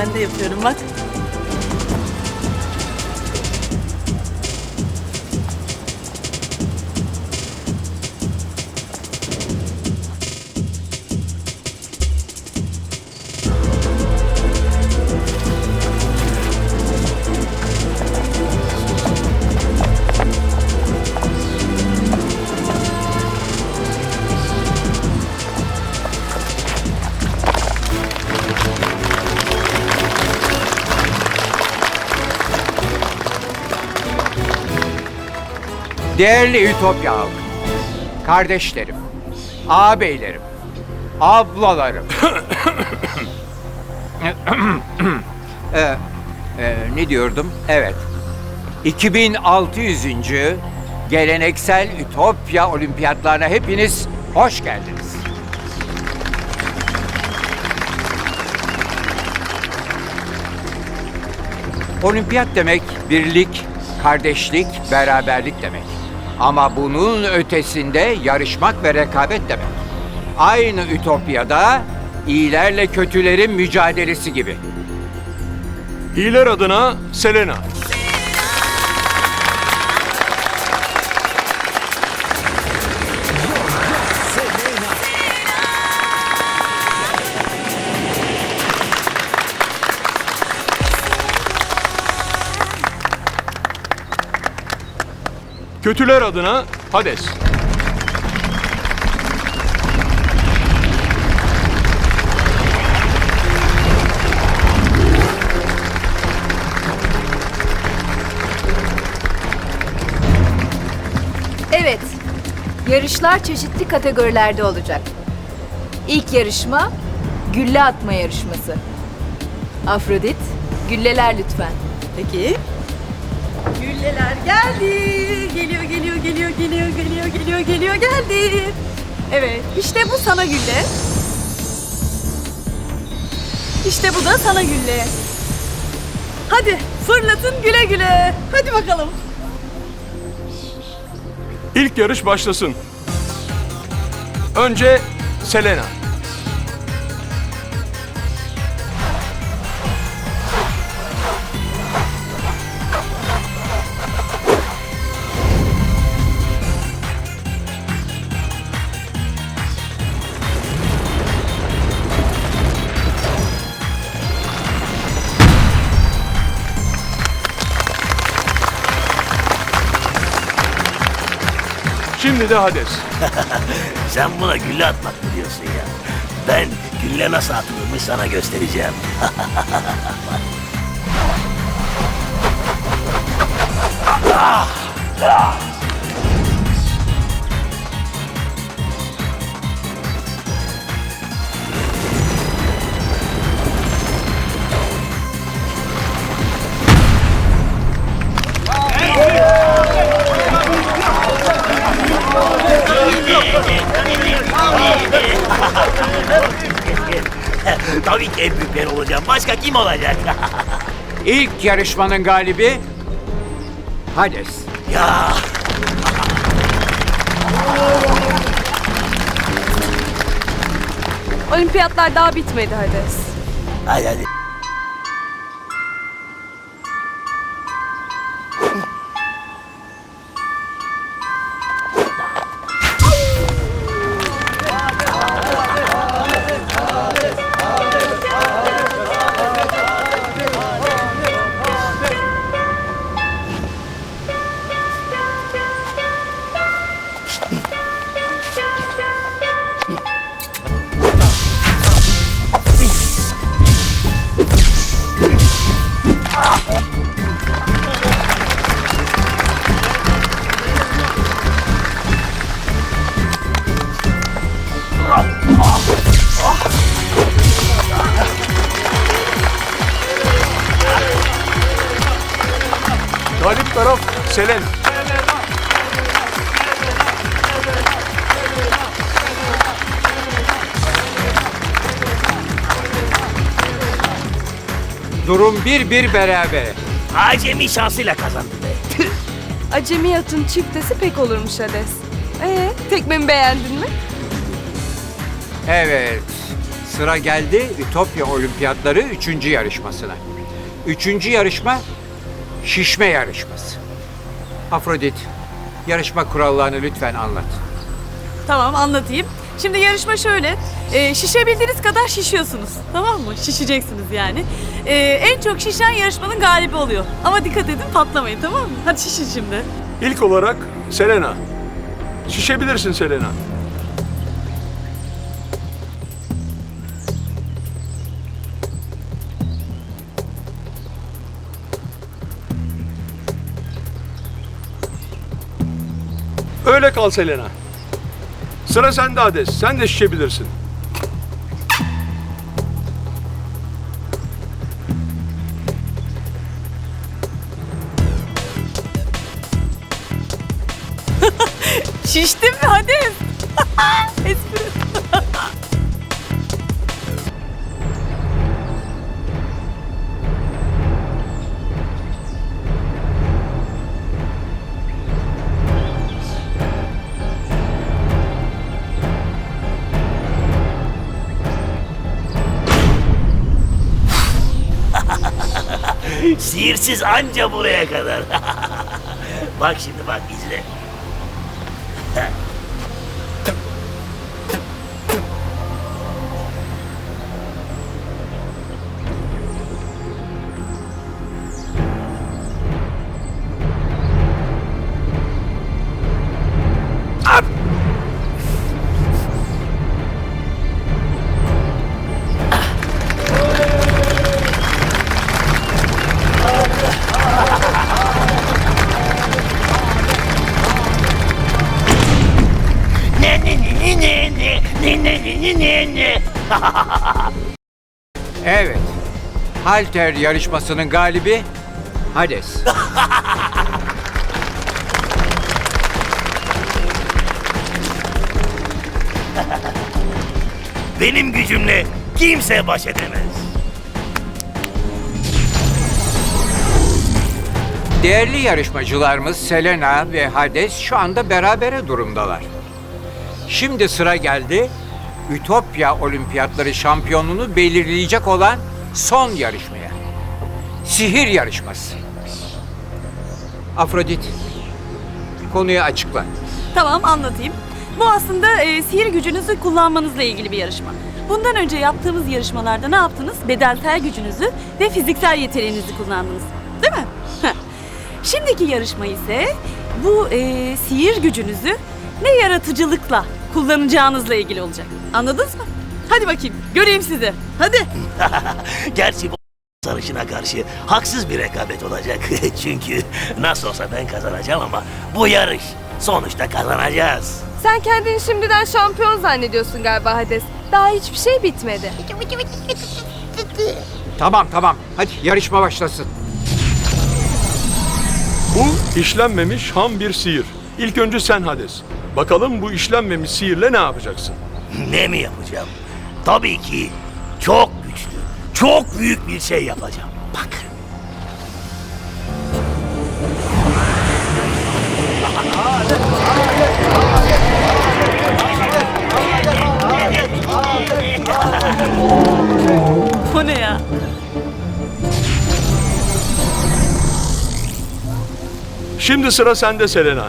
Ben de yapıyorum bak. Değerli Ütopya halkı, kardeşlerim, ağabeylerim, ablalarım. Ee, e, ne diyordum? Evet. 2600. geleneksel Ütopya olimpiyatlarına hepiniz hoş geldiniz. Olimpiyat demek birlik, kardeşlik, beraberlik demek. Ama bunun ötesinde yarışmak ve rekabet demek. Aynı Ütopya'da iyilerle kötülerin mücadelesi gibi. İyiler adına Selena. Kötüler adına Hades. Evet, yarışlar çeşitli kategorilerde olacak. İlk yarışma, gülle atma yarışması. Afrodit, gülleler lütfen. Peki. Gülleler geldi. Geliyor, geliyor, geliyor, geliyor, geldi. Evet, işte bu sana gülle. İşte bu da sana gülle. Hadi fırlatın güle güle. Hadi bakalım. İlk yarış başlasın. Önce Selena. Şimdi de Hades. Sen buna gülle atmak mı diyorsun ya? Ben gülle nasıl atılırmış sana göstereceğim. Tabii ki en büyük ben olacağım. Başka kim olacak? İlk yarışmanın galibi Hades. ya Olimpiyatlar daha bitmedi Hades. hadi hadi. غالب طرف سلالم Durum bir bir berabere. Acemi şansıyla kazandı be. Acemi atın çiftesi pek olurmuş Hades. Ee, tekmemi beğendin mi? Evet, sıra geldi Ütopya Olimpiyatları 3. yarışmasına. Üçüncü yarışma şişme yarışması. Afrodit, yarışma kurallarını lütfen anlat. Tamam anlatayım. Şimdi yarışma şöyle. E, şişebildiğiniz kadar şişiyorsunuz. Tamam mı? Şişeceksiniz yani. E, en çok şişen yarışmanın galibi oluyor. Ama dikkat edin patlamayın tamam mı? Hadi şişin şimdi. İlk olarak Selena. Şişebilirsin Selena. Öyle kal Selena. Sıra sende Hades. Sen de şişebilirsin. Şiştin mi? Hadi. Espri. Sihirsiz anca buraya kadar. bak şimdi bak izle. Evet, halter yarışmasının galibi Hades. Benim gücümle kimse baş edemez. Değerli yarışmacılarımız Selena ve Hades şu anda berabere durumdalar. Şimdi sıra geldi Ütopya Olimpiyatları şampiyonunu belirleyecek olan son yarışmaya. Sihir yarışması. Afrodit, konuyu açıkla. Tamam anlatayım. Bu aslında e, sihir gücünüzü kullanmanızla ilgili bir yarışma. Bundan önce yaptığımız yarışmalarda ne yaptınız? Bedensel gücünüzü ve fiziksel yeteneğinizi kullandınız. Değil mi? Şimdiki yarışma ise bu e, sihir gücünüzü ne yaratıcılıkla kullanacağınızla ilgili olacak. Anladınız mı? Hadi bakayım göreyim sizi. Hadi. Gerçi bu sarışına karşı haksız bir rekabet olacak. Çünkü nasıl olsa ben kazanacağım ama bu yarış sonuçta kazanacağız. Sen kendini şimdiden şampiyon zannediyorsun galiba Hades. Daha hiçbir şey bitmedi. Tamam tamam, hadi yarışma başlasın. Bu işlenmemiş ham bir sihir. İlk önce sen Hades. Bakalım bu işlenmemiş sihirle ne yapacaksın? Ne mi yapacağım? Tabii ki çok güçlü, çok büyük bir şey yapacağım. Bak. O ne ya? Şimdi sıra sende Selena.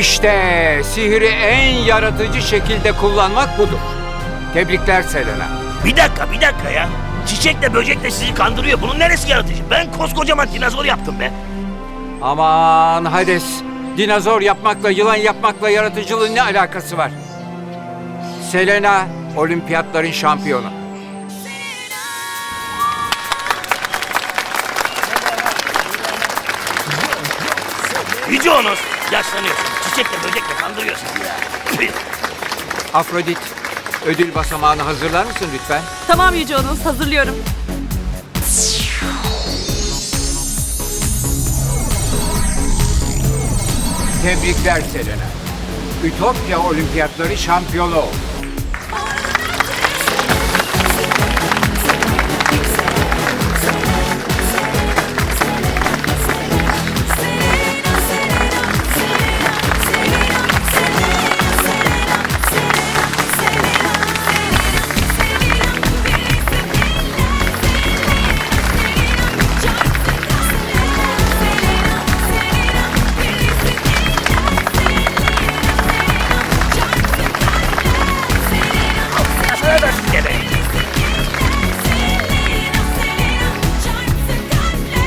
İşte sihiri en yaratıcı şekilde kullanmak budur. Tebrikler Selena. Bir dakika, bir dakika ya. Çiçekle böcekle sizi kandırıyor. Bunun neresi yaratıcı? Ben koskocaman dinozor yaptım be. Aman Hades, dinozor yapmakla, yılan yapmakla yaratıcılığın ne alakası var? Selena, olimpiyatların şampiyonu. Yüce Onos, yaşlanıyorsun. Çiçekle böcekle kandırıyorsun ya. Afrodit, ödül basamağını hazırlar mısın lütfen? Tamam Yüce Onuz hazırlıyorum. Tebrikler Selena. Ütopya Olimpiyatları şampiyonu oldu.